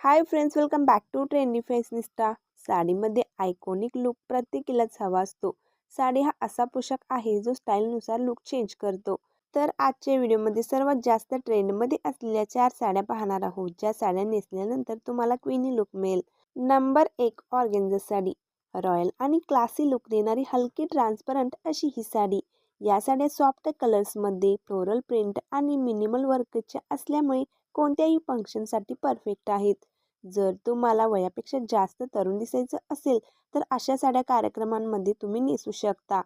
Hi friends welcome back to trendy fashionista साडीमध्ये iconic look प्रत्येकीलाच हवा असतो. साडी हा असा पोशाख आहे जो स्टाईलनुसार लुक चेंज करतो. तर आजच्या व्हिडिओमध्ये सर्वात जास्त ट्रेंडमध्ये असलेल्या चार साड्या पाहणार आहोत ज्या साड्या नेसल्यानंतर तुम्हाला क्विनी लुक मिळेल. नंबर एक ऑर्गेन्झा साडी. रॉयल आणि क्लासी लुक देणारी हलकी ट्रान्सपरंट अशी ही साडी. या साड्या सॉफ्ट कलर्समध्ये फ्लोरल प्रिंट आणि मिनिमल वर्कच्या असल्यामुळे कोणत्याही फंक्शनसाठी परफेक्ट आहेत. जर तुम्हाला वयापेक्षा जास्त तरुण दिसायचं असेल तर अशा साड्या कार्यक्रमांमध्ये तुम्ही नेसू शकता.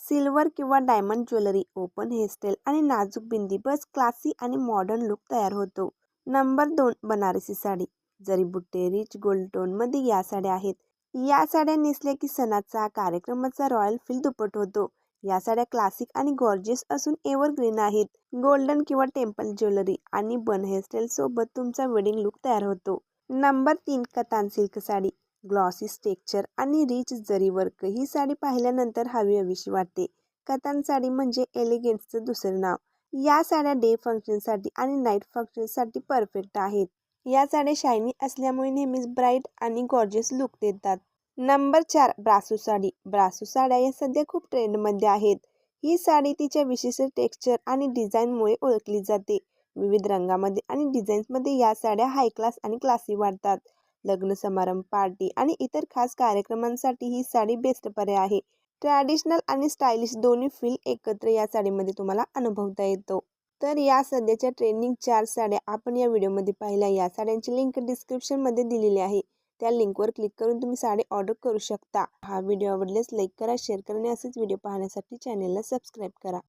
सिल्वर किंवा डायमंड ज्वेलरी ओपन हेअरस्टाईल आणि नाजूक बिंदी बस क्लासी आणि मॉडर्न लुक तयार होतो. नंबर दोन बनारसी साडी. जरी बुट्टे रिच गोल्ड टोनमध्ये या साड्या आहेत. या साड्या नेसल्या की सणाचा कार्यक्रमाचा रॉयल फील दुप्पट होतो. या साड्या क्लासिक आणि गॉर्जियस असून एव्हरग्रीन आहेत. गोल्डन किंवा टेम्पल ज्वेलरी आणि बन हेअरस्टाईल सोबत तुमचा वेडिंग लुक तयार होतो. नंबर तीन कतान सिल्क साडी. ग्लॉसी स्टेक्चर आणि रिच जरी वर्क ही साडी पाहिल्यानंतर हवी हवीशी वाटते. कतान साडी म्हणजे एलिगेन्सचं दुसरं नाव. या साड्या डे फंक्शनसाठी आणि नाईट फंक्शनसाठी परफेक्ट आहेत. या साड्या शायनी असल्यामुळे नेहमीच ब्राईट आणि गॉर्जियस लुक देतात. नंबर चार ब्रासू साडी. ब्रासू साड्या या सध्या खूप ट्रेंडमध्ये आहेत. ही साडी तिच्या विशिष्ट टेक्स्चर आणि डिझाईनमुळे ओळखली जाते. विविध रंगामध्ये आणि डिझाईन्समध्ये या साड्या हाय क्लास आणि क्लासी वाढतात लग्न समारंभ पार्टी आणि इतर खास कार्यक्रमांसाठी ही साडी बेस्ट पर्याय आहे. ट्रॅडिशनल आणि स्टायलिश दोन्ही फील एकत्र या साडीमध्ये तुम्हाला अनुभवता येतो. तर या सध्याच्या ट्रेंडिंग चार साड्या आपण या व्हिडिओमध्ये पाहिल्या. या साड्यांची लिंक डिस्क्रिप्शनमध्ये दिलेली आहे. त्या लिंकवर क्लिक करून तुम्ही साडी ऑर्डर करू शकता. हा व्हिडिओ आवडल्यास लाईक करा शेअर करा आणि असेच व्हिडिओ पाहण्यासाठी चॅनेलला सबस्क्राईब करा.